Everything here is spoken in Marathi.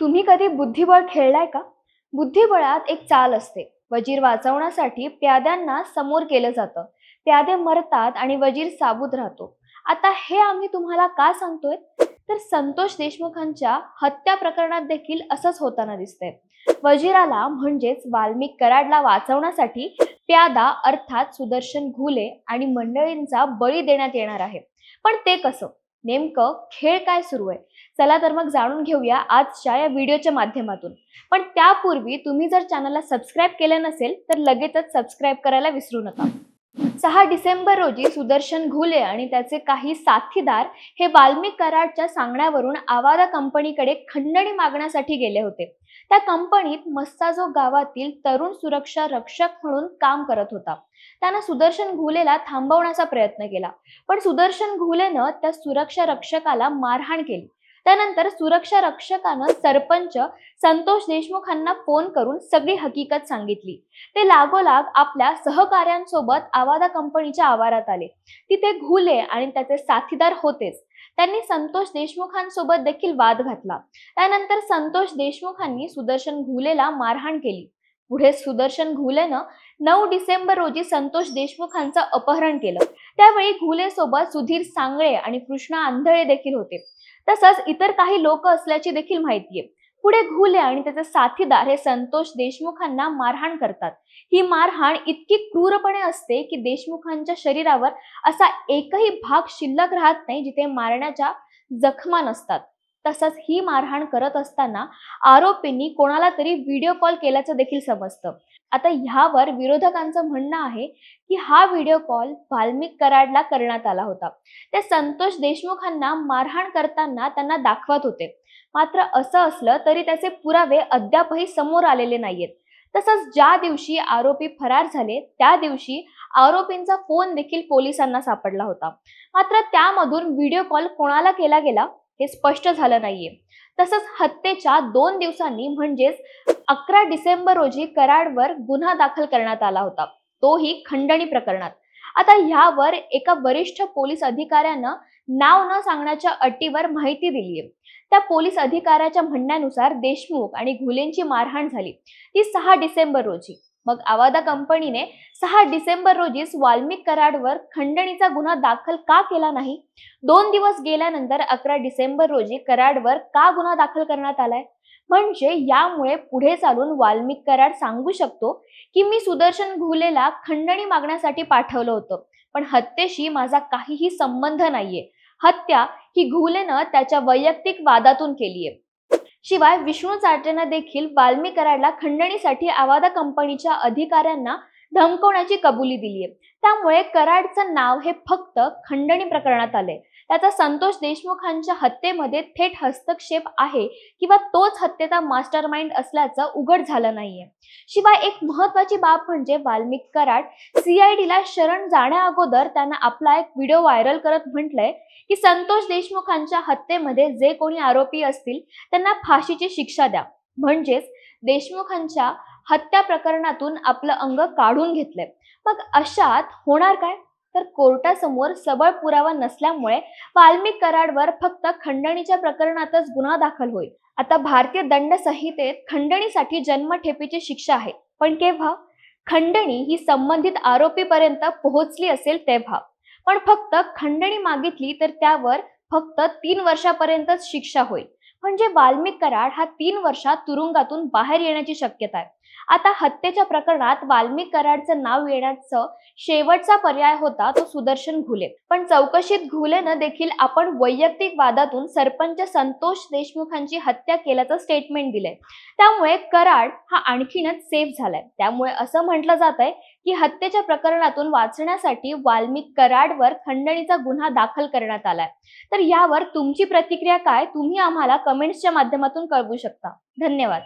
तुम्ही कधी बुद्धिबळ खेळलाय का? बुद्धिबळात एक चाल असते. वजीर वाचवण्यासाठी प्याद्यांना समोर केलं जातं. प्यादे मरतात आणि वजीर साबूत राहतो. आता हे आम्ही तुम्हाला का सांगतोय? तर संतोष देशमुखांच्या हत्या प्रकरणात देखील असंच होताना दिसतंय. वजीराला म्हणजेच वाल्मिक कराडला वाचवण्यासाठी प्यादा अर्थात सुदर्शन घुले आणि मंडळींचा बळी देण्यात येणार आहे. पण ते कसं? नेमकं खेळ काय सुरू आहे? चला तर मग जाणून घेऊया आजच्या या व्हिडिओच्या माध्यमातून. पण त्यापूर्वी तुम्ही जर चॅनलला सबस्क्राईब केलं नसेल तर लगेचच सबस्क्राईब करायला विसरू नका. सहा डिसेंबर रोजी सुदर्शन घुले आणि त्याचे काही साथीदार हे वाल्मिक कराडच्या सांगण्यावरून आवारा कंपनीकडे खंडणी मागण्यासाठी गेले होते. त्या कंपनीत मस्ताजो गावातील तरुण सुरक्षा रक्षक म्हणून काम करत होता. त्यानं सुदर्शन घुलेला थांबवण्याचा प्रयत्न केला. पण सुदर्शन घुलेनं त्या सुरक्षा रक्षकाला मारहाण केली. त्यानंतर सुरक्षा रक्षकानं सरपंच संतोष देशमुखांना फोन करून सगळी हकीकत सांगितली. ते लागोलाग आपल्या सहकार्यांसोबत आवादा कंपनीच्या आवारात आले. तिथे घुले आणि त्याचे साथीदार होतेच. त्यांनी संतोष देशमुखांसोबत देखील वाद घातला. त्यानंतर संतोष देशमुखांनी सुदर्शन घुलेला मारहाण केली. पुढे सुदर्शन घुलेनं नऊ डिसेंबर रोजी संतोष देशमुखांचं अपहरण केलं. त्यावेळी घुले सोबत सुधीर सांगळे आणि कृष्णा आंधळे देखील होते. तसंच इतर काही लोक असल्याची देखील माहिती आहे पुढे घुले आणि त्याचे साथीदार हे संतोष देशमुखांना मारहाण करतात. ही मारहाण इतकी क्रूरपणे असते की देशमुखांच्या शरीरावर असा एकही भाग शिल्लक राहत नाही जिथे मारण्याच्या जखमा नसतात. तसंच ही मारहाण करत असताना आरोपींनी कोणाला तरी व्हिडिओ कॉल केल्याचं देखील समजतं. आता ह्यावर विरोधकांचं म्हणणं आहे की हा व्हिडिओ कॉल वाल्मिक कराडला करण्यात आला होता. ते संतोष देशमुखांना मारहाण करताना त्यांना दाखवत होते. मात्र असं असलं तरी त्याचे पुरावे अद्यापही समोर आलेले नाहीयेत. तसंच ज्या दिवशी आरोपी फरार झाले त्या दिवशी आरोपींचा फोन देखील पोलिसांना सापडला होता. मात्र त्यामधून व्हिडिओ कॉल कोणाला केला गेला? हे स्पष्ट झालं नाहीये. तसंच हत्येच्या दोन दिवसांनी म्हणजेच अकरा डिसेंबर रोजी कराडवर गुन्हा दाखल करण्यात आला होता. तोही खंडणी प्रकरणात. आता ह्यावर एका वरिष्ठ पोलीस अधिकाऱ्यानं नाव न सांगण्याच्या अटीवर माहिती दिलीये. त्या पोलीस अधिकाऱ्याच्या म्हणण्यानुसार देशमुख आणि घुलेंची मारहाण झाली. ती सहा डिसेंबर रोजी. मग आवादा कंपनीने सहा डिसेंबर रोजीच वाल्मिक कराडवर खंडणीचा गुन्हा दाखल का केला नाही? दोन दिवस गेल्यानंतर अकरा डिसेंबर रोजी कराडवर का गुन्हा दाखल करण्यात आलाय? म्हणजे यामुळे पुढे चालून वाल्मिक कराड सांगू शकतो की मी सुदर्शन घुलेला खंडणी मागण्यासाठी पाठवलं होतं पण हत्येशी माझा काहीही संबंध नाहीये. हत्या ही घुलेनं त्याच्या वैयक्तिक वादातून केलीये. शिवाय विष्णू चाटेनं देखील वाल्मी कराडला खंडणीसाठी आवादा कंपनीच्या अधिकाऱ्यांना धमकवण्याची कबुली दिली आहे त्यामुळे कराडचं नाव हे फक्त खंडणी प्रकरणात आले त्याचा संतोष देशमुखांच्या हत्येमध्ये थेट हस्तक्षेप आहे किंवा तोच हत्येचा मास्टर माइंड असल्याचं उघड झालं नाहीये. शिवाय एक महत्वाची बाब म्हणजे वाल्मिक कराड सीआयडीला शरण जाण्या अगोदर त्यांना आपला एक व्हिडिओ व्हायरल करत म्हटलंय की संतोष देशमुखांच्या हत्येमध्ये जे कोणी आरोपी असतील त्यांना फाशीची शिक्षा द्या. म्हणजेच देशमुखांच्या हत्या प्रकरणातून आपलं अंग काढून घेतलंय. मग अशात होणार काय? तर कोर्टासमोर सबळ पुरावा नसल्यामुळे वाल्मिक कराडवर फक्त खंडणीच्या प्रकरणातच गुन्हा दाखल होईल. आता भारतीय दंड संहितेत खंडणीसाठी जन्मठेपेची शिक्षा आहे. पण केव्हा? खंडणी ही संबंधित आरोपीपर्यंत पोहोचली असेल तेव्हा. पण फक्त खंडणी मागितली तर त्यावर फक्त तीन वर्षापर्यंतच शिक्षा होईल. म्हणजे वाल्मिक कराड हा तीन वर्षात तुरुंगातून बाहेर येण्याची शक्यता आहे. आता हत्येच्या प्रकरणात वाल्मिक कराडचं नाव येण्याचं शेवटचा पर्याय होता तो सुदर्शन घुले. पण चौकशीत घुलेनं देखील आपण वैयक्तिक वादातून सरपंच संतोष देशमुखांची हत्या केल्याचं स्टेटमेंट दिलंय. त्यामुळे कराड हा आणखीनच सेफ झालाय. त्यामुळे असं म्हटलं जात आहे की हत्येच्या प्रकरणातून वाचण्यासाठी वाल्मिक कराडवर खंडणीचा गुन्हा दाखल करण्यात आलाय. तर यावर तुमची प्रतिक्रिया काय? तुम्ही आम्हाला कमेंट्सच्या माध्यमातून कळवू शकता. धन्यवाद.